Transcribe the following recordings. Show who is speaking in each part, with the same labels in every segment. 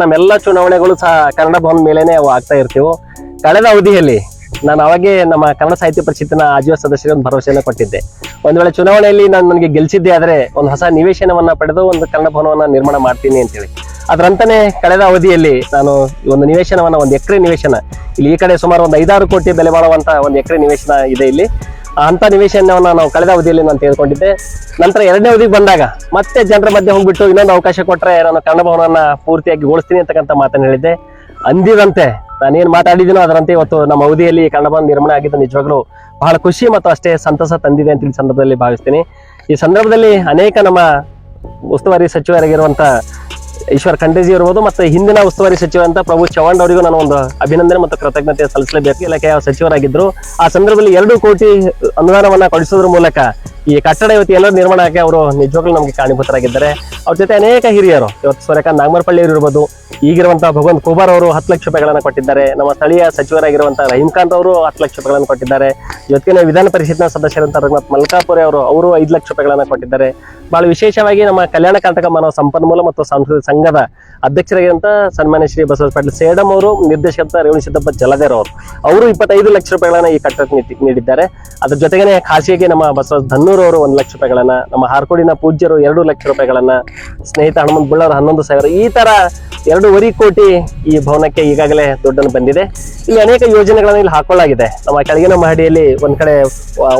Speaker 1: ನಮ್ಮೆಲ್ಲ ಚುನಾವಣೆಗಳು ಸಹ ಕನ್ನಡ ಭವನ ಮೇಲೇನೆ ಆಗ್ತಾ ಇರ್ತೀವಿ. ಕಳೆದ ಅವಧಿಯಲ್ಲಿ ನಾನು ಅವಾಗೆ ನಮ್ಮ ಕನ್ನಡ ಸಾಹಿತ್ಯ ಪರಿಷತ್ತಿನ ಆಜೀವ ಸದಸ್ಯರಿಗೆ ಒಂದು ಭರವಸೆಯನ್ನು ಕೊಟ್ಟಿದ್ದೆ. ಒಂದ್ ವೇಳೆ ಚುನಾವಣೆಯಲ್ಲಿ ನಾನು ನನಗೆ ಗೆಲ್ಸಿದ್ದೆ ಆದ್ರೆ ಒಂದು ಹೊಸ ನಿವೇಶನವನ್ನ ಪಡೆದು ಒಂದು ಕನ್ನಡ ಭವನವನ್ನ ನಿರ್ಮಾಣ ಮಾಡ್ತೀನಿ ಅಂತೇಳಿ. ಅದರಂತನೇ ಕಳೆದ ಅವಧಿಯಲ್ಲಿ ನಾನು ಒಂದು ನಿವೇಶನವನ್ನ, ಒಂದು ಎಕರೆ ನಿವೇಶನ, ಇಲ್ಲಿ ಈ ಕಡೆ ಸುಮಾರು ಒಂದು ಐದಾರು ಕೋಟಿ ಬೆಲೆ ಬಾಳುವಂತ ಒಂದು ಎಕರೆ ನಿವೇಶನ ಇದೆ ಇಲ್ಲಿ. ಅಂತ ನಿವೇಶನವನ್ನ ನಾವು ಕಳೆದ ಅವಧಿಯಲ್ಲಿ ನಾನು ತೆಗೆದುಕೊಂಡಿದ್ದೆ. ನಂತರ ಎರಡನೇ ಅವಧಿಗೆ ಬಂದಾಗ ಮತ್ತೆ ಜನರ ಮಧ್ಯೆ ಹೋಗ್ಬಿಟ್ಟು ಇನ್ನೊಂದು ಅವಕಾಶ ಕೊಟ್ಟರೆ ನಾನು ಕನ್ನಡ ಭವನವನ್ನ ಪೂರ್ತಿಯಾಗಿ ಗೋಳಿಸ್ತೀನಿ ಅಂತಕ್ಕಂಥ ಮಾತನ್ನು ಹೇಳಿದ್ದೆ. ಅಂದಿದಂತೆ ನಾನೇನು ಮಾತಾಡಿದ್ದೀನೋ ಅದರಂತೆ ಇವತ್ತು ನಮ್ಮ ಅವಧಿಯಲ್ಲಿ ಕನ್ನಡ ಭವನ ನಿರ್ಮಾಣ ಆಗಿದ್ದು ನಿಜವಾಗ್ಲೂ ಬಹಳ ಖುಷಿ ಮತ್ತು ಅಷ್ಟೇ ಸಂತಸ ತಂದಿದೆ ಅಂತ ಈ ಸಂದರ್ಭದಲ್ಲಿ ಭಾವಿಸ್ತೀನಿ. ಈ ಸಂದರ್ಭದಲ್ಲಿ ಅನೇಕ ನಮ್ಮ ಉಸ್ತುವಾರಿ ಸಚಿವರಾಗಿರುವಂತ ಈಶ್ವರ್ ಖಂಡೇಜಿ ಇರ್ಬೋದು ಮತ್ತೆ ಹಿಂದಿನ ಉಸ್ತುವಾರಿ ಸಚಿವ ಅಂತ ಪ್ರಭು ಚವ್ಹಾಣ್ ಅವರಿಗೂ ನಾನು ಒಂದು ಅಭಿನಂದನೆ ಮತ್ತು ಕೃತಜ್ಞತೆ ಸಲ್ಲಿಸಲೇಬೇಕು. ಇಲಾಖೆಯ ಸಚಿವರಾಗಿದ್ದರು ಆ ಸಂದರ್ಭದಲ್ಲಿ ಎರಡು ಕೋಟಿ ಅನುದಾನವನ್ನ ಕೊಡಿಸೋದ್ರ ಮೂಲಕ ಈ ಕಟ್ಟಡ ಇವತ್ತು ನಿರ್ಮಾಣಕ್ಕೆ ಅವರು ನಿಜವಾಗ್ಲೂ ನಮಗೆ ಕಾರಣೀಭೂತರಾಗಿದ್ದಾರೆ. ಅವ್ರ ಜೊತೆ ಅನೇಕ ಹಿರಿಯರು, ಇವತ್ತು ಸೂರ್ಯಕಾಂತ್ ನಾಗಮರಪಳ್ಳಿ ಇರ್ಬೋದು, ಈಗಿರುವಂತಹ ಭಗವಂತ ಕುಮಾರ್ ಅವರು ಹತ್ತು ಲಕ್ಷ ರೂಪಾಯಿಗಳನ್ನು ಕೊಟ್ಟಿದ್ದಾರೆ. ನಮ್ಮ ಸ್ಥಳೀಯ ಸಚಿವರಾಗಿರುವಂತಹ ಖಾನ್ ಅವರು ಹತ್ತು ಲಕ್ಷ ರೂಪಾಯಿಗಳನ್ನು ಕೊಟ್ಟಿದ್ದಾರೆ. ಜೊತೆಗೆ ವಿಧಾನ ಪರಿಷತ್ನ ಸದಸ್ಯರಂತ ರಘುನಾಥ್ ಮಲ್ಕಾಪುರೆ ಅವರು ಅವರು ಐದು ಲಕ್ಷ ರೂಪಾಯಿಗಳನ್ನು ಕೊಟ್ಟಿದ್ದಾರೆ. ಬಹಳ ವಿಶೇಷವಾಗಿ ನಮ್ಮ ಕಲ್ಯಾಣ ಕರ್ನಾಟಕ ಮಾನವ ಸಂಪನ್ಮೂಲ ಮತ್ತು ಸಾಂಸ್ಕೃತಿಕ ಸಂಘದ ಅಧ್ಯಕ್ಷರಾಗಿರುವಂತ ಸನ್ಮಾನ್ಯ ಶ್ರೀ ಬಸವರಾಜ ಪಾಟೀಲ್ ಸೇಡಂ ಅವರು, ನಿರ್ದೇಶಕ ರೇವಣ ಸಿದ್ದಪ್ಪ ಜಲದೇರ್ ಅವರು. ಅವರು ಇಪ್ಪತ್ತೈದು ಲಕ್ಷ ರೂಪಾಯಿಗಳನ್ನ ಈ ಕಟ್ಟಡ ನೀಡಿದ್ದಾರೆ. ಅದ್ರ ಜೊತೆಗೇನೆ ಖಾಸಗಿಗೆ ನಮ್ಮ ಬಸವ ಧನ್ನೂರ್ ಅವರು ಒಂದು ಲಕ್ಷ ರೂಪಾಯಿಗಳನ್ನ, ನಮ್ಮ ಹಾರ್ಕೋಡಿನ ಪೂಜ್ಯರು ಎರಡು ಲಕ್ಷ ರೂಪಾಯಿಗಳನ್ನ, ಸ್ನೇಹಿತ ಹನುಮಂತ್ ಬುಳ್ಳವರು ಹನ್ನೊಂದು ಸಾವಿರ, ಈ ತರ ಎರಡೂವರೆ ಕೋಟಿ ಈ ಭವನಕ್ಕೆ ಈಗಾಗಲೇ ದುಡ್ಡನ್ನು ಬಂದಿದೆ. ಇಲ್ಲಿ ಅನೇಕ ಯೋಜನೆಗಳನ್ನು ಇಲ್ಲಿ ಹಾಕೊಳ್ಳಾಗಿದೆ ನಮ್ಮ ಕೆಳಗಿನ ಮಹಡಿಯಲ್ಲಿ ಒಂದ್ ಕಡೆ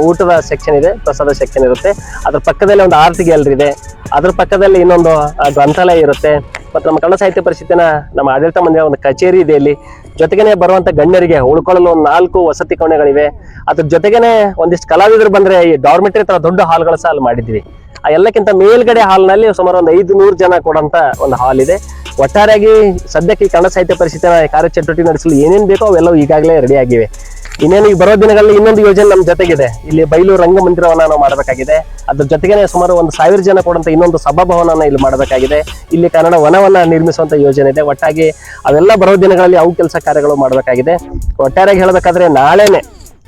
Speaker 1: ಊಟದ ಸೆಕ್ಷನ್ ಇದೆ, ಪ್ರಸಾದ ಸೆಕ್ಷನ್ ಇರುತ್ತೆ. ಅದ್ರ ಪಕ್ಕದಲ್ಲಿ ಒಂದು ಆರ್ಟ್ ಗ್ಯಾಲರಿ ಇದೆ. ಅದ್ರ ಪಕ್ಕದಲ್ಲಿ ಇನ್ನೊಂದು ಗ್ರಂಥಾಲಯ ಇರುತ್ತೆ. ಮತ್ತು ನಮ್ಮ ಕನ್ನಡ ಸಾಹಿತ್ಯ ಪರಿಷತ್ತಿನ ನಮ್ಮ ಆಡಳಿತ ಮಂದಿರ ಒಂದು ಕಚೇರಿ ಇದೆ ಇಲ್ಲಿ. ಜೊತೆಗೇನೆ ಬರುವಂತ ಗಣ್ಯರಿಗೆ ಉಳ್ಕೊಳ್ಳಲು ಒಂದು ನಾಲ್ಕು ವಸತಿ ಕೋಣೆಗಳಿವೆ. ಅದ್ರ ಜೊತೆಗೇನೆ ಒಂದಿಷ್ಟು ಕಲಾವಿದರು ಬಂದ್ರೆ ಈ ಡಾರ್ಮೆಟರಿ ತರ ದೊಡ್ಡ ಹಾಲ್ಗಳು ಸಹ ಅಲ್ಲಿ ಮಾಡಿದ್ವಿ. ಆ ಎಲ್ಲಕ್ಕಿಂತ ಮೇಲ್ಗಡೆ ಹಾಲ್ನಲ್ಲಿ ಸುಮಾರು ಒಂದು ಐದು ನೂರು ಜನ ಕೊಡಂತ ಒಂದು ಹಾಲ್ ಇದೆ. ಒಟ್ಟಾರೆಯಾಗಿ ಸದ್ಯಕ್ಕೆ ಈ ಕನ್ನಡ ಸಾಹಿತ್ಯ ಪರಿಷತ್ತಿನ ಕಾರ್ಯಚಟುವಟಿಕೆ ನಡೆಸಲು ಏನೇನು ಬೇಕೋ ಅವೆಲ್ಲವೂ ಈಗಾಗಲೇ ರೆಡಿ ಆಗಿವೆ. ಇನ್ನೇನು ಈ ಬರೋ ದಿನಗಳಲ್ಲಿ ಇನ್ನೊಂದು ಯೋಜನೆ ನಮ್ಮ ಜೊತೆಗಿದೆ. ಇಲ್ಲಿ ಬೈಲೂರು ರಂಗಮಂದಿರವನ್ನ ನಾವು ಮಾಡಬೇಕಾಗಿದೆ. ಅದ್ರ ಜೊತೆಗೇನೆ ಸುಮಾರು ಒಂದು ಸಾವಿರ ಜನ ಕೊಡುವಂಥ ಇನ್ನೊಂದು ಸಭಾಭವನವನ್ನು ಇಲ್ಲಿ ಮಾಡಬೇಕಾಗಿದೆ. ಇಲ್ಲಿ ಕನ್ನಡ ವನವನ್ನು ನಿರ್ಮಿಸುವಂಥ ಯೋಜನೆ ಇದೆ. ಒಟ್ಟಾಗಿ ಅವೆಲ್ಲ ಬರೋ ದಿನಗಳಲ್ಲಿ ಅವು ಕೆಲಸ ಕಾರ್ಯಗಳು ಮಾಡಬೇಕಾಗಿದೆ. ಒಟ್ಟಾರೆಯಾಗಿ ಹೇಳಬೇಕಾದ್ರೆ ನಾಳೆನೆ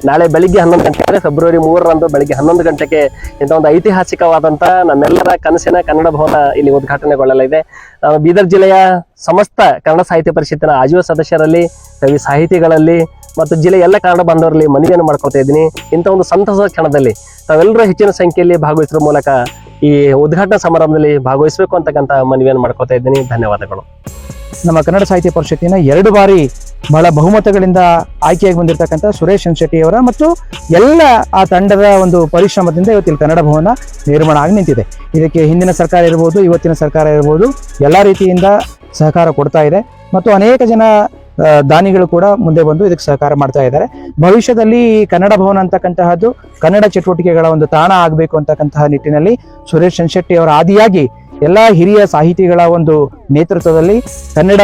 Speaker 1: ನಾಳೆ ಬೆಳಿಗ್ಗೆ ಹನ್ನೊಂದು ಗಂಟೆ ಅಂದ್ರೆ ಫೆಬ್ರವರಿ ಮೂರರಂದು ಬೆಳಿಗ್ಗೆ ಹನ್ನೊಂದು ಗಂಟೆಗೆ ಇಂಥ ಒಂದು ಐತಿಹಾಸಿಕವಾದಂಥ ನಮ್ಮೆಲ್ಲರ ಕನಸಿನ ಕನ್ನಡ ಭವನ ಇಲ್ಲಿ ಉದ್ಘಾಟನೆಗೊಳ್ಳಲಿದೆ. ನಾನು ಬೀದರ್ ಜಿಲ್ಲೆಯ ಸಮಸ್ತ ಕನ್ನಡ ಸಾಹಿತ್ಯ ಪರಿಷತ್ತಿನ ಆಜೀವ ಸದಸ್ಯರಲ್ಲಿ ಕವಿ ಸಾಹಿತಿಗಳಲ್ಲಿ ಮತ್ತು ಜಿಲ್ಲೆಯ ಎಲ್ಲ ಕನ್ನಡ ಬಾಂಧವರಲ್ಲಿ ಮನವಿಯನ್ನು ಮಾಡ್ಕೊಳ್ತಾ ಇದ್ದೀನಿ. ಇಂಥ ಒಂದು ಸಂತಸದ ಕ್ಷಣದಲ್ಲಿ ತಾವೆಲ್ಲರೂ ಹೆಚ್ಚಿನ ಸಂಖ್ಯೆಯಲ್ಲಿ ಭಾಗವಹಿಸುವ ಮೂಲಕ ಈ ಉದ್ಘಾಟನಾ ಸಮಾರಂಭದಲ್ಲಿ ಭಾಗವಹಿಸಬೇಕು ಅಂತಕ್ಕಂಥ ಮನವಿಯನ್ನು ಮಾಡ್ಕೊಳ್ತಾ ಇದ್ದೀನಿ. ಧನ್ಯವಾದಗಳು.
Speaker 2: ನಮ್ಮ ಕನ್ನಡ ಸಾಹಿತ್ಯ ಪರಿಷತ್ತಿನ ಎರಡು ಬಾರಿ ಬಹಳ ಬಹುಮತಗಳಿಂದ ಆಯ್ಕೆಯಾಗಿ ಬಂದಿರತಕ್ಕಂಥ ಸುರೇಶ್ ಶೆಟ್ಟಿ ಅವರ ಮತ್ತು ಎಲ್ಲ ಆ ತಂಡದ ಒಂದು ಪರಿಶ್ರಮದಿಂದ ಇವತ್ತಿಲ್ಲಿ ಕನ್ನಡ ಭವನ ನಿರ್ಮಾಣ ಆಗಿ ನಿಂತಿದೆ. ಇದಕ್ಕೆ ಹಿಂದಿನ ಸರ್ಕಾರ ಇರ್ಬೋದು, ಇವತ್ತಿನ ಸರ್ಕಾರ ಇರ್ಬೋದು, ಎಲ್ಲ ರೀತಿಯಿಂದ ಸಹಕಾರ ಕೊಡ್ತಾ ಇದೆ ಮತ್ತು ಅನೇಕ ಜನ ದಾನಿಗಳು ಕೂಡ ಮುಂದೆ ಬಂದು ಇದಕ್ಕೆ ಸಹಕಾರ ಮಾಡ್ತಾ ಇದ್ದಾರೆ. ಭವಿಷ್ಯದಲ್ಲಿ ಕನ್ನಡ ಭವನ ಅಂತಕ್ಕಂತಹದ್ದು ಕನ್ನಡ ಚಟುವಟಿಕೆಗಳ ಒಂದು ತಾಣ ಆಗಬೇಕು ಅಂತಕ್ಕಂತಹ ನಿಟ್ಟಿನಲ್ಲಿ ಸುರೇಶ್ ಶೆಟ್ಟಿ ಅವರ ಆದಿಯಾಗಿ ಎಲ್ಲ ಹಿರಿಯ ಸಾಹಿತಿಗಳ ಒಂದು ನೇತೃತ್ವದಲ್ಲಿ ಕನ್ನಡ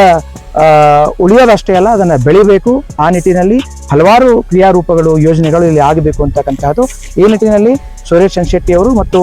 Speaker 2: ಉಳಿಯೋದಷ್ಟೇ ಅಲ್ಲ, ಅದನ್ನು ಬೆಳಿಬೇಕು. ಆ ನಿಟ್ಟಿನಲ್ಲಿ ಹಲವಾರು ಕ್ರಿಯಾರೂಪಗಳು, ಯೋಜನೆಗಳು ಇಲ್ಲಿ ಆಗಬೇಕು ಅಂತಕ್ಕಂಥದ್ದು ಈ ನಿಟ್ಟಿನಲ್ಲಿ ಸುರೇಶ್ ಶೆಟ್ಟಿ ಅವರು ಮತ್ತು